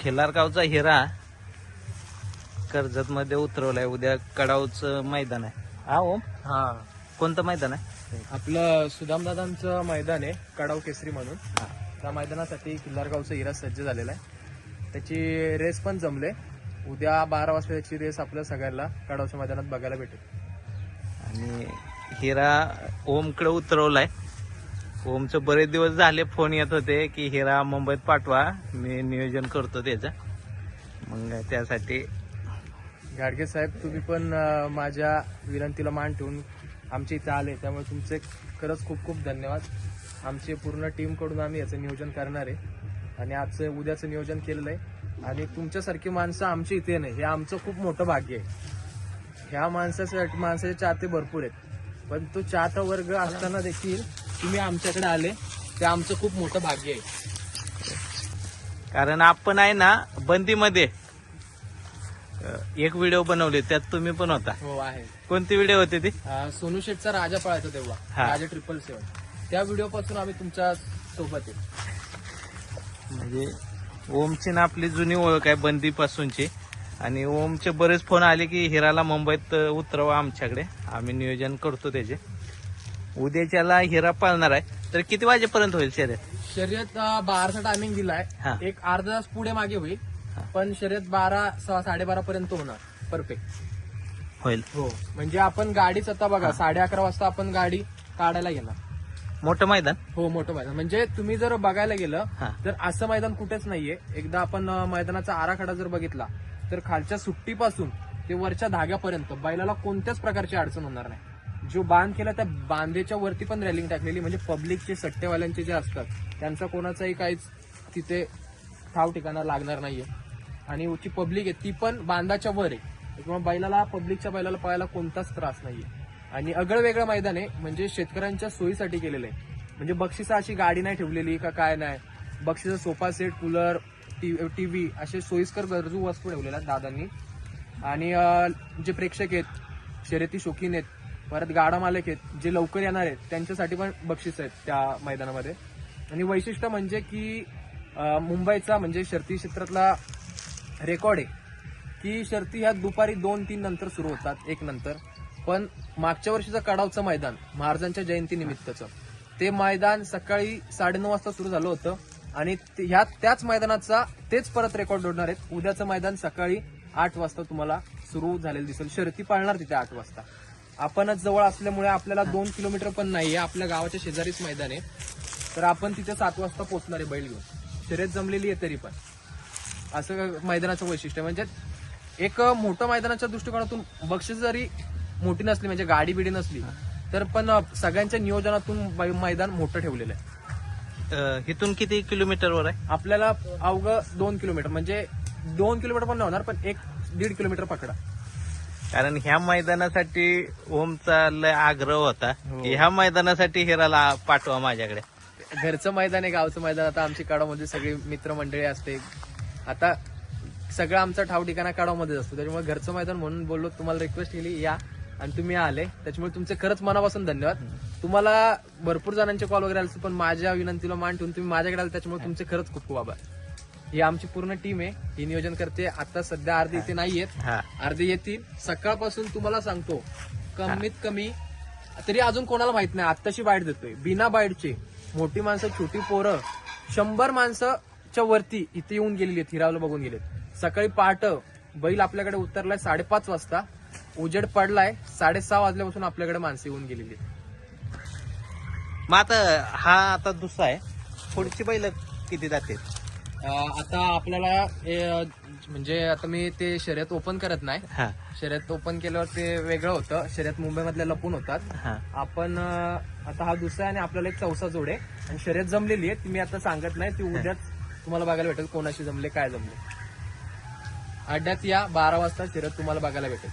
खिलारगावचा हिरा कर्जत मध्ये उतरवलाय. उद्या कडावचं मैदान आहे. हा ओम? हा. कोणतं मैदान आहे? आपलं सुदामदादांचं मैदान आहे कडाव केसरी म्हणून. त्या मैदानासाठी किल्लारगावचं हिरा सज्ज झालेला आहे. त्याची रेस पण जमले. उद्या बारा वाजता त्याची रेस आपल्या सगळ्यांना कडावच्या मैदानात बघायला भेटेल. आणि हिरा ओमकडे उतरवलाय. ओमचं बरेच दिवस झाले फोन येत होते की हिरा मुंबईत पाठवा. मी नियोजन करतो त्याचं. मग त्यासाठी गाडगे साहेब तुम्ही पण अं, माझ्या विनंतीला मान ठेवून आमच्या इथे आले. त्यामुळे तुमचे खरंच खूप खूप धन्यवाद. आमची पूर्ण टीमकडून आम्ही याचं नियोजन करणार आहे. आणि आजचं उद्याचं नियोजन केलेलं आहे. आणि तुमच्यासारखी माणसं आमच्या इथे नाही हे आमचं खूप मोठं भाग्य आहे. ह्या माणसासाठी माणसाचे चाहते भरपूर आहेत. पण तो चाहता वर्ग असताना देखील तुम्ही आमच्याकडे आले ते आमचं खूप मोठं भाग्य आहे. कारण आपण आहे ना बंदीमध्ये अं, एक व्हिडिओ बनवले त्यात तुम्ही पण होता. हो आहे. कोणती व्हिडिओ होती ती? अं, सोनू शेठचा राजा पळायचा तेव्हा हा. राजा ट्रिपल सेवन त्या व्हिडिओ पासून आम्ही तुमच्यासोबत आहे. म्हणजे ओमची ना आपली जुनी ओळख आहे बंदी पासूनची आणि ओमचे बरेच फोन आले की हिराला मुंबईत उतरवा आमच्याकडे. आम्ही नियोजन करतो त्याचे. उद्याच्याला हिरा पाळणार आहे. तर किती वाजेपर्यंत होईल शर्यत? शर्यत अं, बाराचा टायमिंग दिलाय. एक अर्धा तास पुढे मागे होईल. पण शर्यत बारा सहा साडेबारा पर्यंत होणार. परफेक्ट होईल. हो. म्हणजे आपण गाडीच आता बघा साडे अकरा वाजता आपण गाडी काढायला घेणार मोठं मैदान? हो मोठं मैदान. म्हणजे तुम्ही जर बघायला गेलं हा. तर असं मैदान कुठेच नाहीये. एकदा आपण अं, मैदानाचा आराखडा जर बघितला तर खालच्या सुट्टीपासून ते वरच्या धाग्यापर्यंत बैलाला कोणत्याच प्रकारची अडचण होणार नाही. जो बांध केला त्या बांधेच्या वरती पण रॅलिंग टाकलेली म्हणजे पब्लिकचे सट्टेवाल्यांचे जे असतात त्यांचा कोणाचाही काहीच तिथे ठाव ठिकाणा लागणार नाहीये. आणि जी पब्लिक आहे ती पण बांधाच्या वर आहे. किंवा बैलाला पब्लिकच्या बैलाला पळायला कोणताच त्रास नाहीये. आणि अगळ वेगळं मैदान आहे म्हणजे शेतकऱ्यांच्या सोयीसाठी केलेलं आहे. म्हणजे बक्षिसं अशी गाडी नाही ठेवलेली का काय नाही. बक्षिसं sofa set cooler T V असे सोयीस्कर गरजू वस्तू ठेवलेल्या दादांनी. आणि जे प्रेक्षक आहेत शर्यती शौकीन आहेत परत गाडा मालक आहेत जे लवकर येणार आहेत त्यांच्यासाठी पण बक्षीस आहेत त्या मैदानामध्ये. आणि वैशिष्ट्य म्हणजे की मुंबईचा म्हणजे शर्ती क्षेत्रातला रेकॉर्ड आहे की शर्ती ह्या दुपारी दोन तीन नंतर सुरू होतात एक नंतर. पण मागच्या वर्षीचं कडावचं मैदान महाराजांच्या जयंती निमित्तचं ते मैदान सकाळी साडेनऊ वाजता सुरू झालं होतं. आणि ह्या त्याच मैदानाचा तेच परत रेकॉर्ड जोडणार आहेत. उद्याचं मैदान सकाळी आठ वाजता तुम्हाला सुरू झालेलं दिसेल. शर्ती पाळणार तिथे आठ वाजता. आपणच जवळ असल्यामुळे आपल्याला दोन किलोमीटर पण नाहीये आपल्या गावाच्या शेजारीच मैदान आहे. तर आपण तिथे सात वाजता पोहोचणार आहे बैल घेऊन. शर्यत जमलेली आहे तरी पण. असं मैदानाचं वैशिष्ट्य आहे. म्हणजे एक मोठं मैदानाच्या दृष्टिकोनातून बक्षीस जरी मोठी नसली म्हणजे गाडी बिडी नसली तर पण सगळ्यांच्या नियोजनातून मैदान मोठं ठेवलेलं आहे. इथून किती किलोमीटरवर आहे? आपल्याला अवघं दोन किलोमीटर म्हणजे दोन किलोमीटर पण नाही होणार पण एक दीड किलोमीटर पकडा. कारण ह्या मैदानासाठी ओमचा लय आग्रह होता हो. की ह्या मैदानासाठी हिराला पाठवा माझ्याकडे. घरचं मैदान आहे गावचं मैदान. आता आमची काडामध्ये सगळी मित्रमंडळी असते. आता सगळं आमचा ठाव ठिकाणा काडामध्येच असतो. त्याच्यामुळे घरचं मैदान म्हणून बोललो तुम्हाला रिक्वेस्ट केली या. आणि तुम्ही आले. त्याच्यामुळे तुमचे खरंच मनापासून धन्यवाद. तुम्हाला भरपूर जणांचे कॉल वगैरे आले पण माझ्या विनंतीला मान ठेवून तुम्ही माझ्याकडे आले त्याच्यामुळे तुमचे खरंच खूप खूप आभार. ही आमची पूर्ण टीम आहे. ही नियोजन करते. आता सध्या अर्धे इथे नाहीयेत हा. अर्धे येतील सकाळपासून तुम्हाला सांगतो कमीत कमी तरी अजून कोणाला माहीत नाही. आत्ताशी बाईट देतोय. बिना बाईटचे. मोठी माणसं छोटी पोरं. शंभर माणसाच्या वरती इथे येऊन गेलेली आहेत. हिरावला बघून गेलेत. सकाळी पहाट बैल आपल्याकडे उतरलाय साडेपाच वाजता. उजेड पडलाय. साडेसहा वाजल्यापासून आपल्याकडे माणसं येऊन गेलेली आहेत. मग आता हा आता दुसरा आहे. पुढची बैल किती जाते आता आपल्याला म्हणजे आता मी ते शर्यत ओपन करत नाही. हा. शर्यत ओपन केल्यावर ते वेगळं होतं. शर्यत मुंबईमधल्या लपून होतात. हा. आपण अं, आता हा दुसरा आणि आपल्याला एक चौसा जोड. आहे आणि शर्यत जमलेली आहे ती मी आता सांगत नाही. ती उद्याच तुम्हाला बघायला भेटेल कोणाशी जमले काय जमले. अड्ड्यात या बारा वाजता शर्यत तुम्हाला बघायला भेटेल.